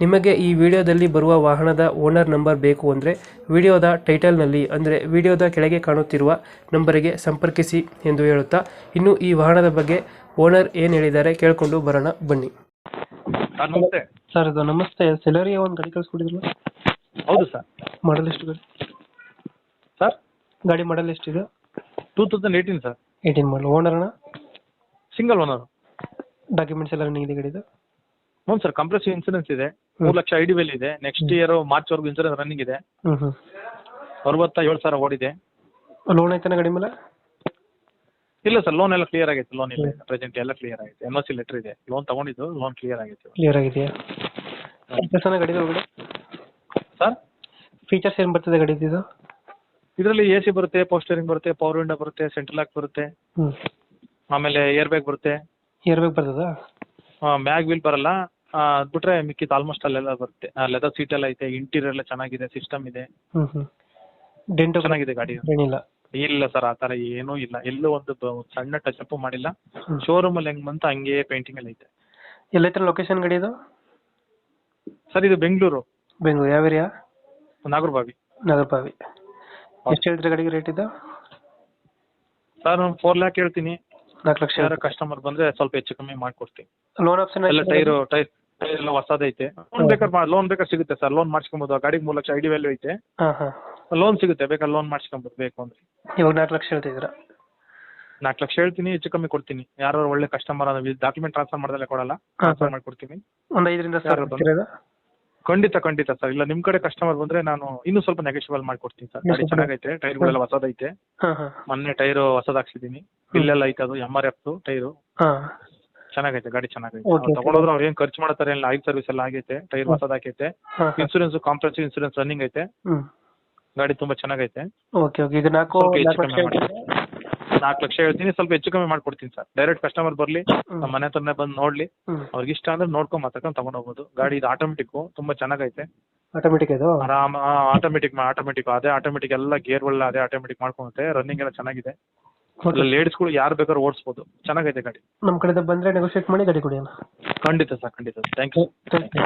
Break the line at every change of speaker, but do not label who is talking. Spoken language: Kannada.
ನಿಮಗೆ ಈ ವಿಡಿಯೋದಲ್ಲಿ ಬರುವ ವಾಹನದ ಓನರ್ ನಂಬರ್ ಬೇಕು ಅಂದರೆ ವಿಡಿಯೋದ ಟೈಟಲ್ನಲ್ಲಿ ಅಂದರೆ ವಿಡಿಯೋದ ಕೆಳಗೆ ಕಾಣುತ್ತಿರುವ ನಂಬರಿಗೆ ಸಂಪರ್ಕಿಸಿ ಎಂದು ಹೇಳುತ್ತಾ ಇನ್ನು ಈ ವಾಹನದ ಬಗ್ಗೆ ಓನರ್ ಏನು ಹೇಳಿದ್ದಾರೆ ಕೇಳಿಕೊಂಡು ಬರೋಣ ಬನ್ನಿ.
ಸರ್ ನಮಸ್ತೆ.
ಸರ್ ಇದು ನಮಸ್ತೆ. ಸೆಲರಿ ಒಂದು ಗಾಡಿ ಕಳಿಸ್ಕೊಡಿದ್ರಲ್ಲ?
ಹೌದು ಸರ್.
ಮಾಡಲ್ ಎಷ್ಟು ಗಾಡಿ?
ಸರ್?
ಗಾಡಿ ಮಾಡಲ್ ಎಷ್ಟಿದೆ
two thousand eighteen sir.
Eighteen model ಓನರ್ನ
single owner
documents ಎಲ್ಲ ರನ್ನಿಂಗ್ ಇದೆ ಗಾಡಿದು?
ಹ್ಞೂ ಸರ್ ಕಂಪ್ರೆಸಿವ್ ಇನ್ಸೂರೆನ್ಸ್ ಇದೆ. ಮೂರು ಲಕ್ಷ ಐ ಡಿ ವೆಲ್ ಇದೆ. ನೆಕ್ಸ್ಟ್ ಇಯರ್ ಮಾರ್ಚ್ವರೆಗೂ ಇನ್ಸೂರೆನ್ಸ್ ರನ್ನಿಂಗ್ ಇದೆ.
ಹ್ಞೂ ಹ್ಞೂ
ಅರವತ್ತ ಏಳು ಸಾವಿರ ಓಡಿದೆ.
ಲೋನ್ ಐತನ ಗಾಡಿ ಮೇಲೆ?
ಇಲ್ಲ ಸರ್ ಲೋನ್ ಎಲ್ಲ ಕ್ಲಿಯರ್ ಆಗೈತೆ. ಲೋನ್ ಇಲ್ಲ ಪ್ರೆಸೆಂಟ್ ಎಲ್ಲ ಕ್ಲಿಯರ್ ಆಗೈತೆ. ಎಂ ಎಸ್ ಸಿ ಲೆಟರ್ ಇದೆ. ಲೋನ್ ತಗೊಂಡಿದ್ದು ಲೋನ್ ಕ್ಲಿಯರ್ ಆಗೈತೆ.
ಕ್ಲಿಯರ್ ಆಗಿದೆಯಾ? ಫೀಚರ್ಸ್ ಗಾಡಿ ಒಳಗಡೆ?
ಸರ್?
ಫೀಚರ್ಸ್ ಏನು ಬರ್ತದೆ ಗಾಡಿ ಇದು?
ಇದರಲ್ಲಿ ಎ ಸಿ ಬರುತ್ತೆ ಪೋಸ್ಟರಿಂಗ್ ಬರುತ್ತೆ ಪವರ್ ವಿಂಡೋ ಬರುತ್ತೆ ಸೆಂಟ್ರಲ್ ಲಾಕ್ ಬರುತ್ತೆ.
ಹ್ಞೂ
ಆಮೇಲೆ ಏರ್ ಬ್ಯಾಗ್ ಬರುತ್ತೆ.
ಏರ್ ಬ್ಯಾಗ್ ಬರ್ತದಾ
ಮ್ಯಾಗ್ ವೀಲ್ ಬರಲ್ಲ. ಅದ್ ಬಿಟ್ರೆ ಮಿಕ್ಕಿದ್ ಆಲ್ಮೋಸ್ಟ್ ಅಲ್ಲೆಲ್ಲ ಬರುತ್ತೆ. ಲೆದರ್ ಸೀಟ್ ಎಲ್ಲ ಐತೆ ಇಂಟೀರಿಯರ್ ಎಲ್ಲ ಚೆನ್ನಾಗಿದೆ ಸಿಸ್ಟಮ್ ಇದೆ.
ಡೆಂಟು
ಚೆನ್ನಾಗಿದೆ ಗಾಡಿ.
ಏನಿಲ್ಲ.
ಇಲ್ಲ ಸರ್ ಆ ಥರ ಏನೂ ಇಲ್ಲ. ಎಲ್ಲೂ ಒಂದು ಬ- ಸಣ್ಣ ಟಚ್ ಅಪ್ ಮಾಡಿಲ್ಲ.
ಹ್ಮ್.
ಶೋರೂಮ್ ಅಲ್ಲಿ ಹೆಂಗ್ ಬಂತು ಹಂಗೆ ಪೇಂಟಿಂಗ್ ಅಲ್ಲಿ ಐತೆ.
ಎಲ್ಲೈತ್ರ ಲೊಕೇಶನ್ ಗಾಡಿ ಇದು?
ಸರ್ ಇದು ಬೆಂಗಳೂರು.
ಬೆಂಗಳೂರು ಯಾವ ಏರಿಯಾ
ನಾಗರಬಾವಿ.
ನಾಗರಬಾವಿ. ಎಷ್ಟು ಹೇಳಿದ್ರೆ ಗಾಡಿಗೆ ರೇಟ್ ಇದು?
ಸರ್ ನಾನು ಫೋರ್ ಲ್ಯಾಕ್ ಹೇಳ್ತೀನಿ.
ನಾಲ್ಕು ಲಕ್ಷ.
ಯಾರ ಕಸ್ಟಮರ್ ಬಂದ್ರೆ ಸ್ವಲ್ಪ ಹೆಚ್ಚು ಕಮ್ಮಿ ಮಾಡ್ಕೊಡ್ತೀನಿ.
ಲೋನ್ ಆಪ್ಷನ್
ಎಲ್ಲ ಟೈರ್ ಟೈರ್ ಎಲ್ಲ ಹೊಸದೈತೆ ಲೋನ್ ಬೇಕಾದ್ರೆ ಲೋನ್ ಬೇಕಾದ್ರೆ ಸಿಗುತ್ತೆ ಸರ್. ಲೋನ್ ಮಾಡಿಸ್ಕೊಬೋದು. ಗಾಡಿಗೆ ಮೂರು ಲಕ್ಷ ಐಡಿ ವ್ಯಾಲ್ಯೂ ಐತೆ.
ಹಾಂ ಹಾಂ.
ಲೋನ್ ಸಿಗುತ್ತೆ. ಬೇಕಾದ್ರೆ ಲೋನ್ ಮಾಡಿಸ್ಕೊಬೋದು. ಬೇಕು ಅಂದ್ರೆ.
ಇವಾಗ ನಾಲ್ಕು ಲಕ್ಷ ಹೇಳ್ತಿದ್ದೀರಾ?
ನಾಲ್ಕು ಲಕ್ಷ ಹೇಳ್ತೀನಿ. ಹೆಚ್ಚು ಕಮ್ಮಿ ಕೊಡ್ತೀನಿ. ಯಾರು ಒಳ್ಳೆ ಕಸ್ಟಮರ್ ಡಾಕ್ಯುಮೆಂಟ್ ಟ್ರಾನ್ಸ್ಫರ್ ಮಾಡ್ದಲ್ಲೇ ಕೊಡಲ್ಲ. ಟ್ರಾನ್ಸ್ಫರ್. ಮಾಡ್ಕೊಡ್ತೀನಿ.
ಒಂದು ಐದರಿಂದ ಸರ್?
ಖಂಡಿತ ಖಂಡಿತ ಸರ್. ಇಲ್ಲ ನಿಮ್ ಕಡೆ ಕಸ್ಟಮರ್ ಬಂದ್ರೆ ನಾನು ಇನ್ನೂ ಸ್ವಲ್ಪ ನೆಗೆಷಿಬಲ್ ಮಾಡ್ಕೊಡ್ತೀನಿ ಸರ್. ಗಾಡಿ ಚೆನ್ನಾಗೈತೆ. ಟೈರ್ಗಳೆಲ್ಲ ಹೊಸದೈತೆ. ಮೊನ್ನೆ ಟೈರ್ ಹೊಸದ್ ಹಾಕ್ಸಿದೀನಿ ಇಲ್ಲೆಲ್ಲ ಐತೆ ಅದು. ಎಂ ಆರ್ ಎಫ್ ಟೈರು ಚೆನ್ನಾಗೈತೆ ಗಾಡಿ ಚೆನ್ನಾಗೈತೆ.
Okay, sir.
ತಗೊಂಡೋದ್ರೆ ಅವ್ರು ಏನ್ ಖರ್ಚು ಮಾಡ್ತಾರೆ ಇಲ್ಲ ಆಯಿಲ್ ಸರ್ವಿಸ್ ಎಲ್ಲ ಆಗೈತೆ ಟೈರ್
ಹ್ಮ್.
ಹೊಸದ್ ಹಾಕೈತೆ
ಹಾಂ ಹಾಂ.
ಇನ್ಸೂರೆನ್ಸ್ ಕಾಂಪ್ರೆನ್ಸಿವ್ ಇನ್ಸೂರೆನ್ಸ್ ರನ್ನಿಂಗ್ ಐತೆ.
ಹ್ಞೂ
ಗಾಡಿ ತುಂಬಾ ಚೆನ್ನಾಗೈತೆ.
ಓಕೆ ಓಕೆ ಈಗ ನಾಲ್ಕು
ಸ್ವಲ್ಪ ಹೆಚ್ಚು
ನಾಲ್ಕು ಲಕ್ಷ
ಕಮ್ಮಿ ಮಾಡಿ. ನಾಲ್ಕು ಲಕ್ಷ ಹೇಳ್ತೀನಿ ಸ್ವಲ್ಪ ಹೆಚ್ಚು ಕಮ್ಮಿ ಮಾಡ್ಕೊಡ್ತೀನಿ ಸರ್. ಡೈರೆಕ್ಟ್ ಕಸ್ಟಮರ್ ಬರ್ಲಿ
ಹ್ಮ್.
ನಮ್ಮ ಮನೆ ಹತ್ರನೇ ಬಂದು ನೋಡ್ಲಿ.
ಹ್ಞೂ
ಅವ್ರಿಗೆ ಇಷ್ಟ ಅಂದ್ರೆ ನೋಡ್ಕೊಂಡ್ ಮಾತಾಡ್ಕೊಂಡು ತಗೊಂಡ್ ಹೋಗ್ಬೋದು. ಗಾಡಿ ಇದು ಆಟೋಮೆಟಿಕ್ ತುಂಬಾ ಚೆನ್ನಾಗೈತೆ.
ಆಟೋಮೆಟಿಕ್ ಇದು?
ಆರಾಮ ಆಟೋಮೆಟಿಕ್ ಆಟೋಮೆಟಿಕ್ ಅದೇ ಆಟೋಮೆಟಿಕ್ ಎಲ್ಲ ಗೇರ್ ಒಳ್ಳೆ ಅದೇ ಆಟೋಮೆಟಿಕ್ ಮಾಡ್ಕೊಳುತ್ತೆ ರನ್ನಿಂಗ್ ಎಲ್ಲ ಚೆನ್ನಾಗಿದೆ. ಲೇಡೀಸ್ಗಳು ಯಾರು ಬೇಕಾದ್ರೂ ಓಡಿಸ್ಬೋದು. ಚೆನ್ನಾಗೈತೆ ಗಾಡಿ.
ನಮ್ಮ ಕಡೆಯಿಂದ ಬಂದ್ರೆ ನೆಗೋಷಿಯೇಟ್ ಮಾಡಿ ಗಾಡಿ ಕೊಡಿ ಅಣ್ಣ
ಖಂಡಿತ ಸರ್ ಖಂಡಿತ ಥ್ಯಾಂಕ್ ಯು
ಥ್ಯಾಂಕ್ ಯು